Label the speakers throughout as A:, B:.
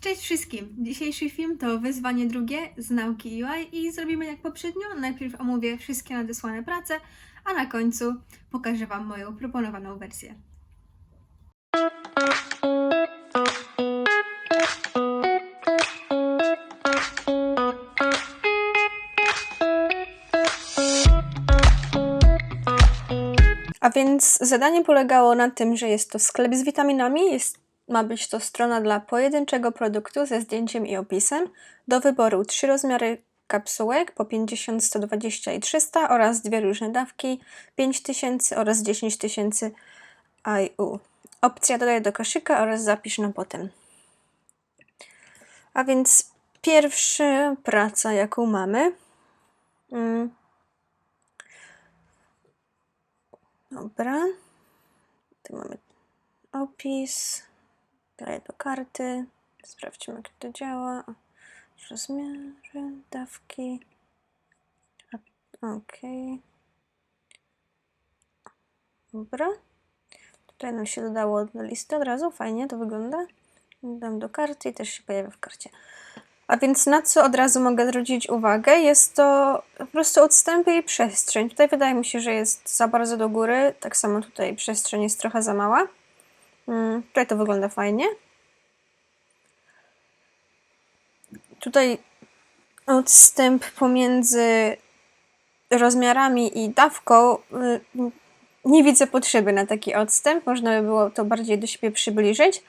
A: Cześć wszystkim! Dzisiejszy film to wyzwanie drugie z nauki UI i zrobimy jak poprzednio. Najpierw omówię wszystkie nadesłane prace, a na końcu pokażę Wam moją proponowaną wersję. A więc zadanie polegało na tym, że jest to sklep z witaminami, jest, ma być to strona dla pojedynczego produktu ze zdjęciem i opisem. Do wyboru trzy rozmiary kapsułek po 50, 120 i 300 oraz dwie różne dawki 5000 oraz 10 tysięcy IU. Opcja dodaj do koszyka oraz zapisz na potem. A więc pierwsza praca, jaką mamy. Mm. Dobra. Tu mamy opis. Daję do karty. Sprawdźmy, jak to działa. Rozmiary, dawki. Ok. Dobra. Tutaj nam się dodało do listy od razu. Fajnie to wygląda. Dam do karty i też się pojawia w karcie. A więc na co od razu mogę zwrócić uwagę? Jest to po prostu odstępy i przestrzeń. Tutaj wydaje mi się, że jest za bardzo do góry. Tak samo tutaj przestrzeń jest trochę za mała. Mm, tutaj to wygląda fajnie. Tutaj odstęp pomiędzy rozmiarami i dawką. y, Nie widzę potrzeby na taki odstęp. Można by było to bardziej do siebie przybliżyć.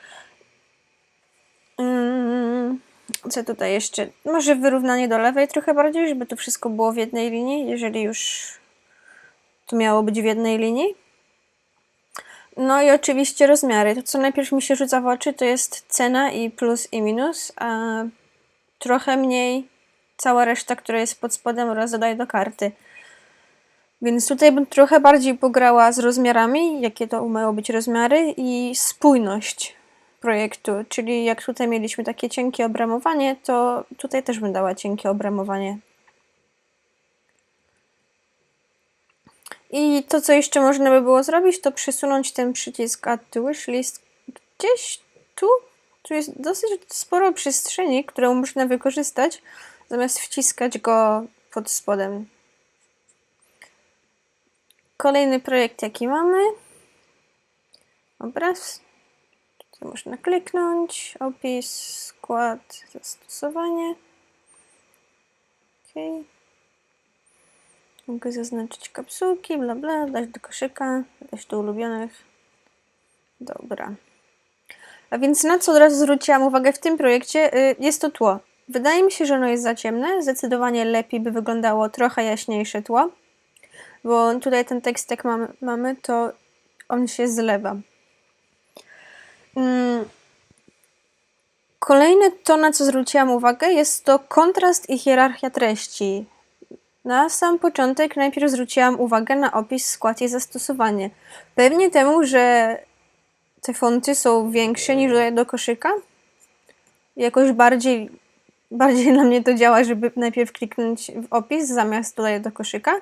A: Mm, Co tutaj jeszcze? Może wyrównanie do lewej trochę bardziej, żeby to wszystko było w jednej linii, jeżeli już to miało być w jednej linii. No i oczywiście rozmiary. To, co najpierw mi się rzuca w oczy, to jest cena i plus i minus, a trochę mniej cała reszta, która jest pod spodem oraz dodaj do karty. Więc tutaj bym trochę bardziej pograła z rozmiarami, jakie to mają być rozmiary i spójność projektu, czyli jak tutaj mieliśmy takie cienkie obramowanie, to tutaj też bym dała cienkie obramowanie. I to, co jeszcze można by było zrobić, to przesunąć ten przycisk Add to Wishlist gdzieś tu. Tu jest dosyć sporo przestrzeni, którą można wykorzystać, zamiast wciskać go pod spodem. Kolejny projekt, jaki mamy. Obraz. Tutaj można kliknąć. Opis, skład, zastosowanie. OK. Mogę zaznaczyć kapsułki, bla bla, dać do koszyka, dać do ulubionych. Dobra. A więc na co od razu zwróciłam uwagę w tym projekcie, y, jest to tło. Wydaje mi się, że ono jest za ciemne. Zdecydowanie lepiej by wyglądało trochę jaśniejsze tło. Bo tutaj ten tekst, jak mamy, mamy to on się zlewa. Mm. Kolejne to, na co zwróciłam uwagę, jest to kontrast i hierarchia treści. Na sam początek najpierw zwróciłam uwagę na opis, skład i zastosowanie. Pewnie temu, że te fonty są większe niż do, do koszyka. Jakoś bardziej, bardziej na mnie to działa, żeby najpierw kliknąć w opis zamiast tutaj do koszyka.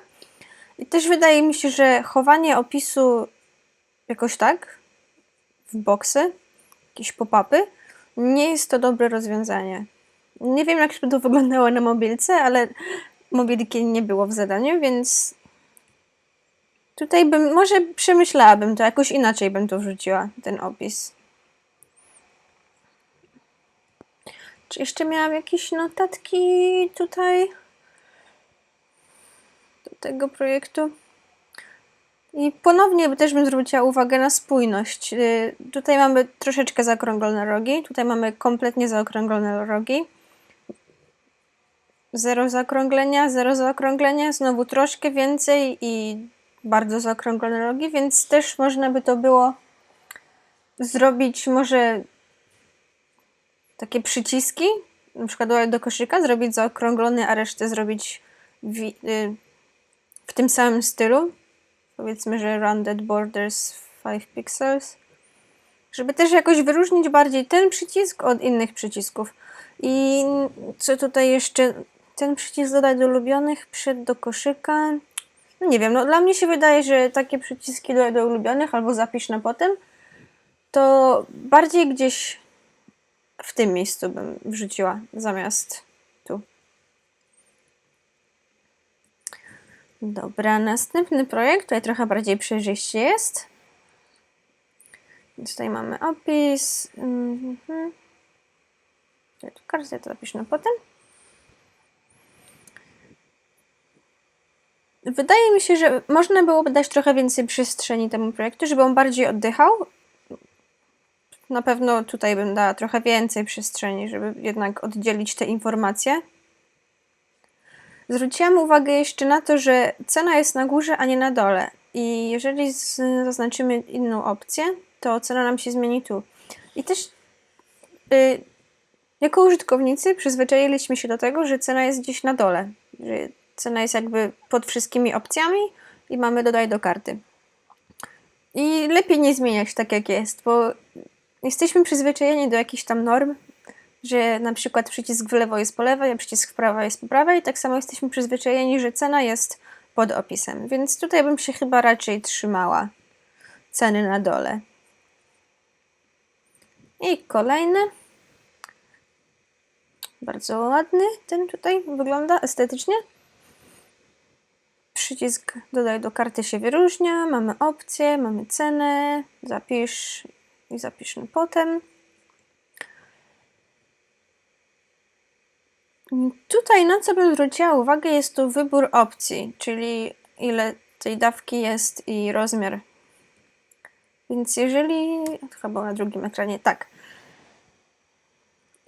A: I też wydaje mi się, że chowanie opisu jakoś tak w boksy, jakieś pop-upy, nie jest to dobre rozwiązanie. Nie wiem, jak to wyglądało na mobilce, ale mobilki nie było w zadaniu, więc tutaj bym, może przemyślałabym to, jakoś inaczej bym to wrzuciła, ten opis. Czy jeszcze miałam jakieś notatki tutaj do tego projektu? I ponownie też bym zwróciła uwagę na spójność. Y, Tutaj mamy troszeczkę zaokrąglone rogi, tutaj mamy kompletnie zaokrąglone rogi. Zero zaokrąglenia, zero zaokrąglenia, znowu troszkę więcej i bardzo zaokrąglone rogi, więc też można by to było zrobić może takie przyciski, na przykład do- koszyka, zrobić zaokrąglony, a resztę zrobić w, y, w tym samym stylu. Powiedzmy, że rounded borders 5 pixels. Żeby też jakoś wyróżnić bardziej ten przycisk od innych przycisków. I co tutaj jeszcze? Ten przycisk dodać do ulubionych, przed do koszyka. No nie wiem, no dla mnie się wydaje, że takie przyciski dodaj do ulubionych albo zapisz na potem, to bardziej gdzieś w tym miejscu bym wrzuciła zamiast tu. Dobra, następny projekt, tutaj trochę bardziej przejrzyście jest. Tutaj mamy opis. Mhm. Tu kartę to zapiszę na potem. Wydaje mi się, że można byłoby dać trochę więcej przestrzeni temu projektu, żeby on bardziej oddychał. Na pewno tutaj bym dała trochę więcej przestrzeni, żeby jednak oddzielić te informacje. Zwróciłam uwagę jeszcze na to, że cena jest na górze, a nie na dole. I jeżeli zaznaczymy inną opcję, to cena nam się zmieni tu. I też y, jako użytkownicy przyzwyczailiśmy się do tego, że cena jest gdzieś na dole. Że cena jest jakby pod wszystkimi opcjami i mamy dodaj do karty. I lepiej nie zmieniać tak jak jest, bo jesteśmy przyzwyczajeni do jakichś tam norm, że na przykład przycisk w lewo jest po lewej, a przycisk w prawo jest po prawej. Tak samo jesteśmy przyzwyczajeni, że cena jest pod opisem. Więc tutaj bym się chyba raczej trzymała ceny na dole. I kolejny. Bardzo ładny ten tutaj wygląda estetycznie. Przycisk dodaj do karty się wyróżnia. Mamy opcję, mamy cenę. Zapisz i zapisz na potem. Tutaj na co bym zwróciła uwagę jest tu wybór opcji, czyli ile tej dawki jest i rozmiar. Więc jeżeli. Chyba na drugim ekranie, tak.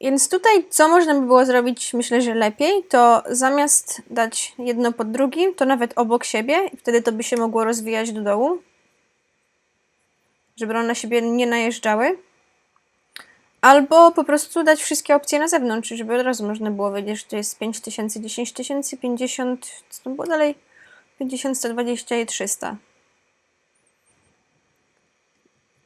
A: Więc tutaj, co można by było zrobić, myślę, że lepiej, to zamiast dać jedno pod drugim, to nawet obok siebie, wtedy to by się mogło rozwijać do dołu, żeby one na siebie nie najeżdżały. Albo po prostu dać wszystkie opcje na zewnątrz, żeby od razu można było wiedzieć, że to jest 5000, 10 tysięcy, 50, co tam było dalej? 50, 120 i 300.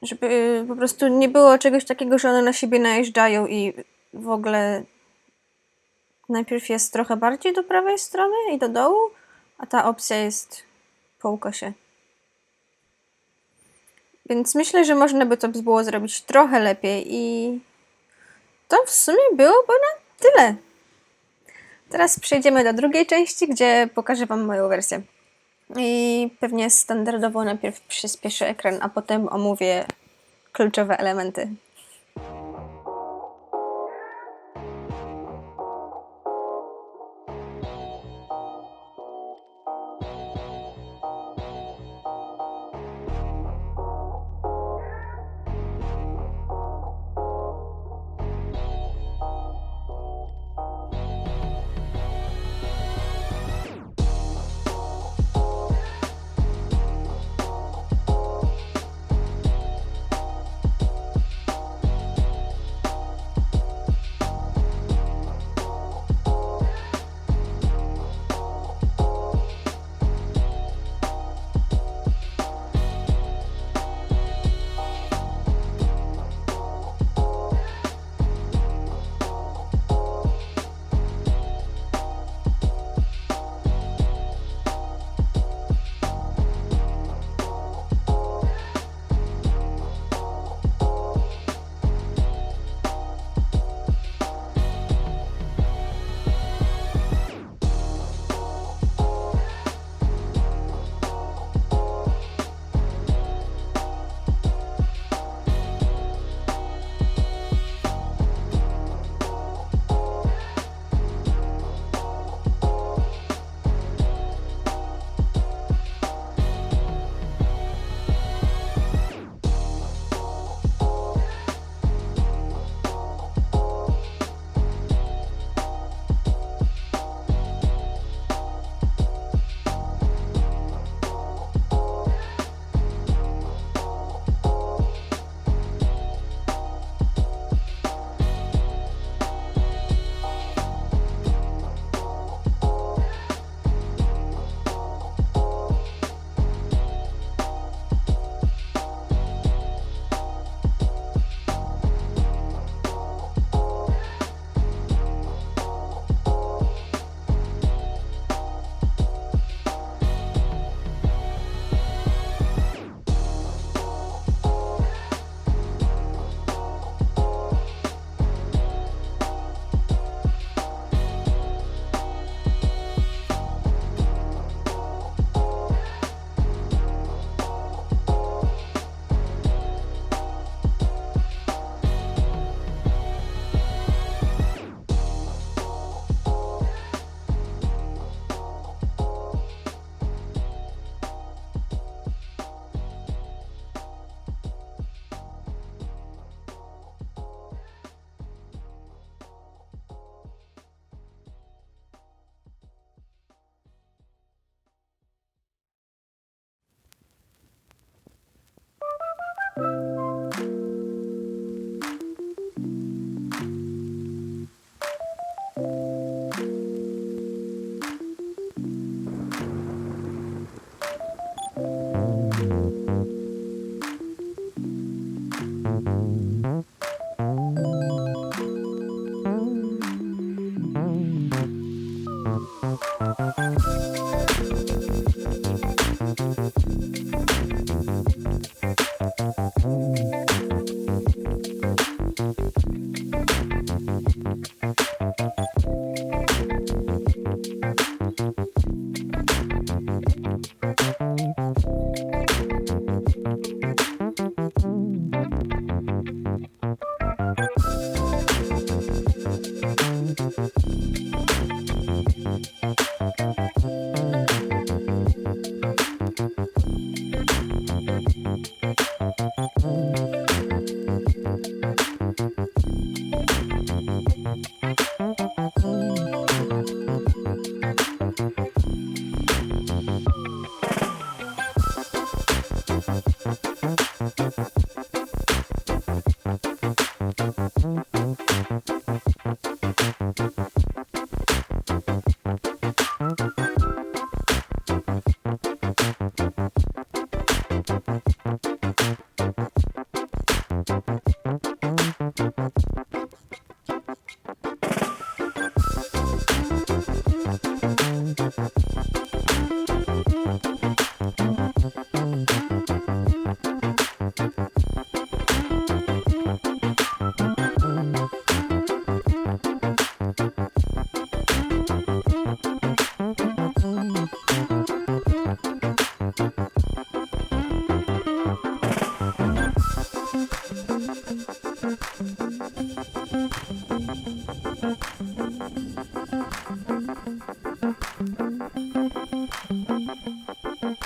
A: Żeby y, po prostu nie było czegoś takiego, że one na siebie najeżdżają i w ogóle najpierw jest trochę bardziej do prawej strony i do dołu, a ta opcja jest po ukosie. Więc myślę, że można by to było zrobić trochę lepiej i to w sumie byłoby na tyle. Teraz przejdziemy do drugiej części, gdzie pokażę Wam moją wersję. I pewnie standardowo najpierw przyspieszę ekran, a potem omówię kluczowe elementy.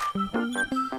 A: Thank you.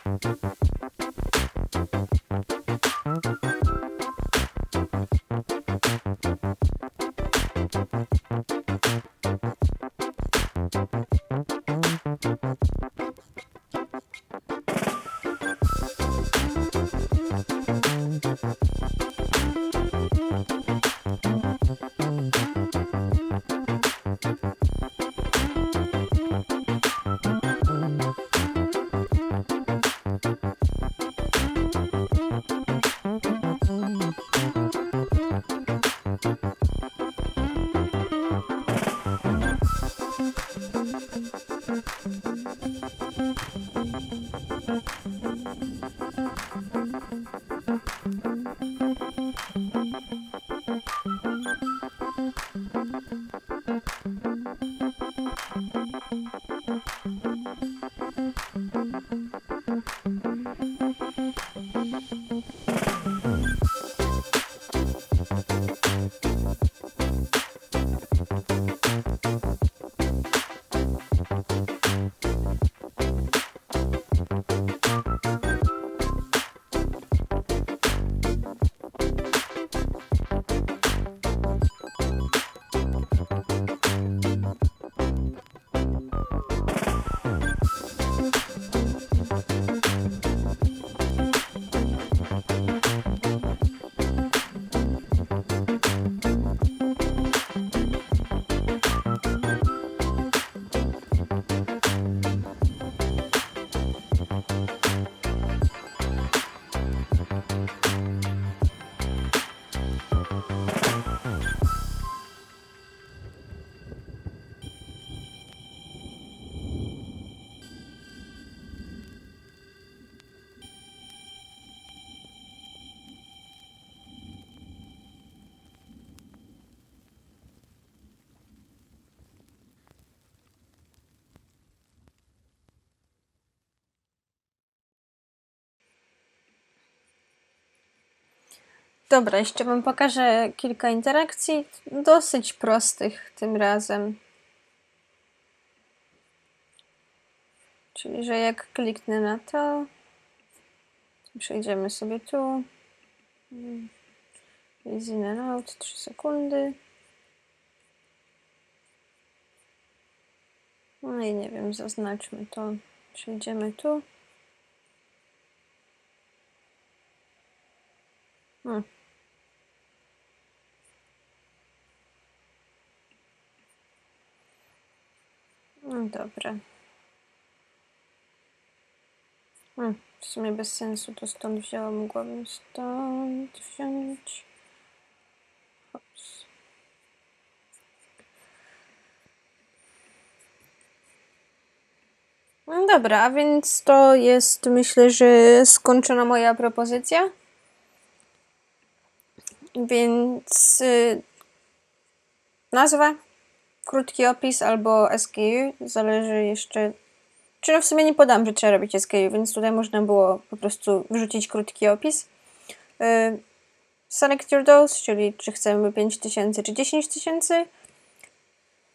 A: Dobra, jeszcze wam pokażę kilka interakcji, dosyć prostych tym razem. Czyli, że jak kliknę na to, przejdziemy sobie tu. Jest in and out, 3 sekundy. No i nie wiem, zaznaczmy to. Przejdziemy tu. Hmm. No dobra. Hmm, w sumie bez sensu to stąd wzięłam, mogłabym stąd wziąć. Hops. No dobra, a więc to jest myślę, że skończona moja propozycja. Więc y, nazwa, krótki opis albo SKU, zależy jeszcze. Czy no w sumie nie podam, że trzeba robić SKU, więc tutaj można było po prostu wrzucić krótki opis. Y, select your dose, czyli czy chcemy 5000 czy 10 tysięcy.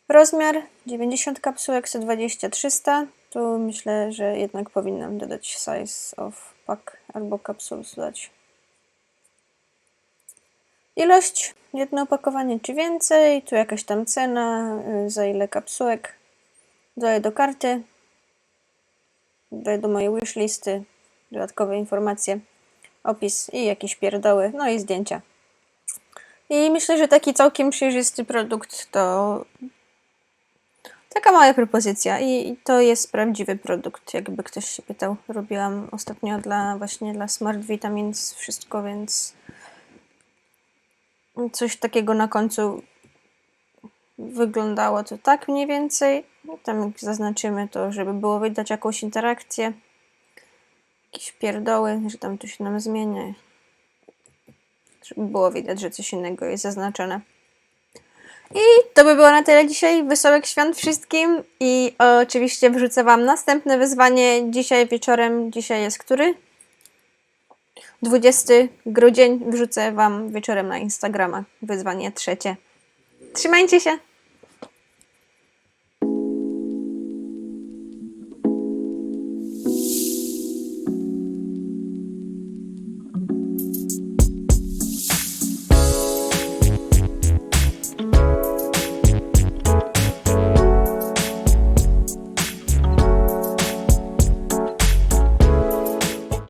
A: Rozmiar 90 kapsułek, 120 300. Tu myślę, że jednak powinnam dodać size of pack albo kapsul dodać. Ilość, jedno opakowanie czy więcej, tu jakaś tam cena, y, za ile kapsułek. Dodaję do karty, dodaję do mojej wishlisty, dodatkowe informacje, opis i jakieś pierdoły, no i zdjęcia. I myślę, że taki całkiem przejrzysty produkt to taka mała propozycja i to jest prawdziwy produkt, jakby ktoś się pytał. Robiłam ostatnio dla właśnie dla Smart Vitamins wszystko, więc coś takiego na końcu wyglądało to tak mniej więcej. Tam zaznaczymy to, żeby było widać jakąś interakcję. Jakieś pierdoły, że tam się nam zmienia. Żeby było widać, że coś innego jest zaznaczone. I to by było na tyle dzisiaj. Wesołych świąt wszystkim. I oczywiście wrzucę Wam następne wyzwanie dzisiaj wieczorem. Dzisiaj jest który? 20 grudzień. Wrzucę Wam wieczorem na Instagrama wyzwanie trzecie. Trzymajcie się!